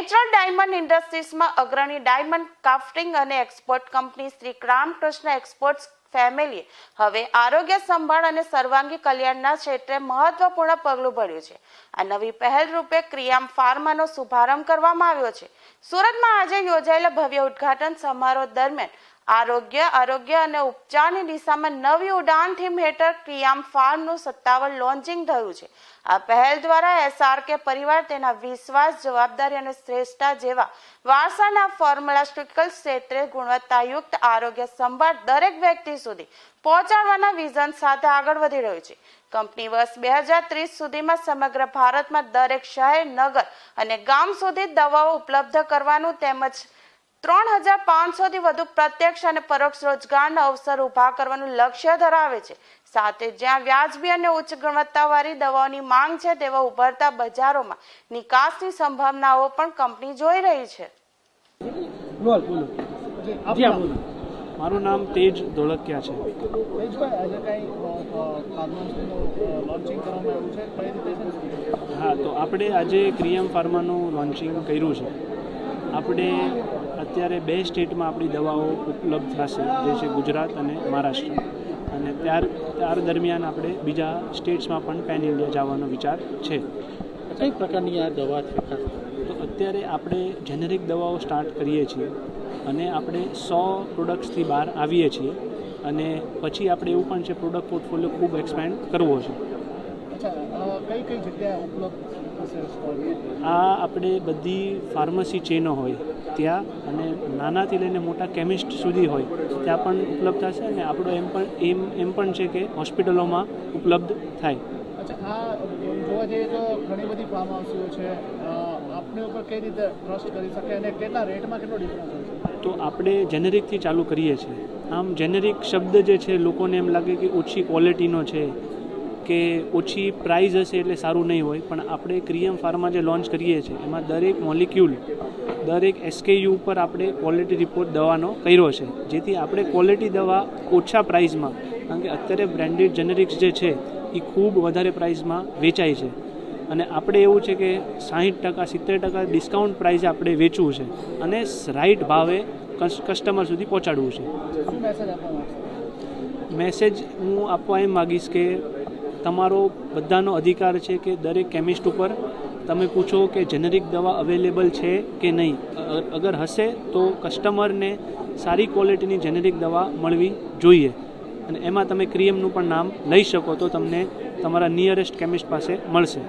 Natural diamond ઇન્ડસ્ટ્રીઝમાં અગ્રણી diamond crafting અને export company Shri Ramkrishna exports family હવે આરોગ્ય સંભાળ અને સર્વાંગી કલ્યાણના ક્ષેત્રે મહત્વપૂર્ણ પગલું ભર્યું છે. આ નવી પહેલ રૂપે ક્રિયામ ફાર્માનો શુભારંભ કરવામાં આવ્યો છે. સુરતમાં આજે યોજાયેલા ભવ્ય ઉદ્ઘાટન સમારોહ દરમિયાન આરોગ્ય આરોગ્ય અને ઉપચારની દિશામાં નવી ઉડાન થીમ હેઠળ ક્રિયામ ફાર્મનું સત્તાવાર લોન્ચિંગ થયું છે. આ પહેલ દ્વારા એસઆરકે પરિવાર તેના વિશ્વાસ, જવાબદારી અને શ્રેષ્ઠતા જેવા વારસાના ફોર્મ્યુલાસ્ટિકલ ક્ષેત્રે ગુણવત્તાયુક્ત આરોગ્ય સંભાળ દરેક વ્યક્તિ સુધી પહોંચાડવાના વિઝન સાથે આગળ વધી રહ્યું છે. કંપની વર્ષ બે હજાર ત્રીસ સુધીમાં સમગ્ર ભારતમાં દરેક શહેર, નગર અને ગામ સુધી દવાઓ ઉપલબ્ધ કરવાનું તેમજ ત્રણ હજાર પાંચસોથી વધુ પ્રત્યક્ષ અને પરોક્ષ રોજગારના અવસર ઊભા કરવાનું લક્ષ્ય ધરાવે છે. સાથે જ્યાં વ્યાજબી અને ઉચ્ચ ગુણવત્તાવાળી દવાઓની માંગ છે તેવા ઉભરતા બજારોમાં નિકાસની સંભાવનાઓ પણ કંપની જોઈ રહી છે. બોલ બોલો. જી જી આપનું આપ બોલો. મારું નામ તેજ ધોળકિયા છે. હા તો આપણે આજે ક્રિયમ ફાર્માનું લોન્ચિંગ કર્યું છે. આપણે અત્યારે બે સ્ટેટમાં આપણી દવાઓ ઉપલબ્ધ થશે જે છે ગુજરાત અને મહારાષ્ટ્ર. અને ત્યાર ત્યાર દરમિયાન આપણે બીજા સ્ટેટ્સમાં પણ પેન ઇન્ડિયા જવાનો વિચાર છે. કઈ પ્રકારની આ દવા છે તો અત્યારે આપણે જેનેરિક દવાઓ સ્ટાર્ટ કરીએ છીએ અને આપણે સો પ્રોડક્ટ્સથી બહાર આવીએ છીએ અને પછી આપણે એવું પણ છે પ્રોડક્ટ પોર્ટફોલિયો ખૂબ એક્સપેન્ડ કરવો છે. અચ્છા કઈ કઈ જગ્યાએ ઉપલબ્ધ આ આપણે બધી ફાર્મસી ચેનો હોય ત્યાં અને નાનાથી લઈને મોટા કેમિસ્ટ સુધી હોય ત્યાં પણ ઉપલબ્ધ થશે અને આપણો એમ પણ એમ એમ પણ છે કે હોસ્પિટલોમાં ઉપલબ્ધ થાય. જોવા જઈએ તો ઘણી બધી ફાર્મ હાઉસીઓ છે આપની ઉપર કઈ રીતે ટ્રસ્ટ કરી શકે અને કેટલા રેટમાં કેટલો ડિફરન્સ હોય છે? તો આપણે જેનેરિકથી ચાલુ કરીએ છીએ. આમ જેનેરિક શબ્દ જે છે લોકોને એમ લાગે કે ઓછી ક્વોલિટીનો છે કે ઓછી પ્રાઇઝ હશે એટલે સારું નહીં હોય પણ આપણે ક્રિયમ ફાર્મા જે લોન્ચ કરીએ છીએ એમાં દરેક મોલિક્યુલ દરેક એસકેયુ ઉપર આપણે ક્વોલિટી રિપોર્ટ દવાનો કર્યો છે. જેથી આપણે ક્વોલિટી દવા ઓછા પ્રાઇઝમાં કારણ કે અત્યારે બ્રાન્ડેડ જેનેરિક્સ જે છે એ ખૂબ વધારે પ્રાઇઝમાં વેચાય છે. અને આપણે એવું છે કે સાહીઠ ટકા સિત્તેર ટકા ડિસ્કાઉન્ટ પ્રાઇઝે આપણે વેચવું છે અને રાઈટ ભાવે કસ- કસ્ટમર સુધી પહોંચાડવું છે. મેસેજ હું આપવા એમ માગીશ કે તમારો બધાનો અધિકાર છે કે દરેક કેમિસ્ટ ઉપર તમે પૂછો કે જેનેરિક દવા અવેલેબલ છે કે નહીં. અગર હશે તો કસ્ટમરને સારી ક્વોલિટીની જેનેરિક દવા મળવી જોઈએ. અને એમાં તમે ક્રિયમનું પણ નામ લઈ શકો તો તમને તમારા નિયરેસ્ટ કેમિસ્ટ પાસે મળશે.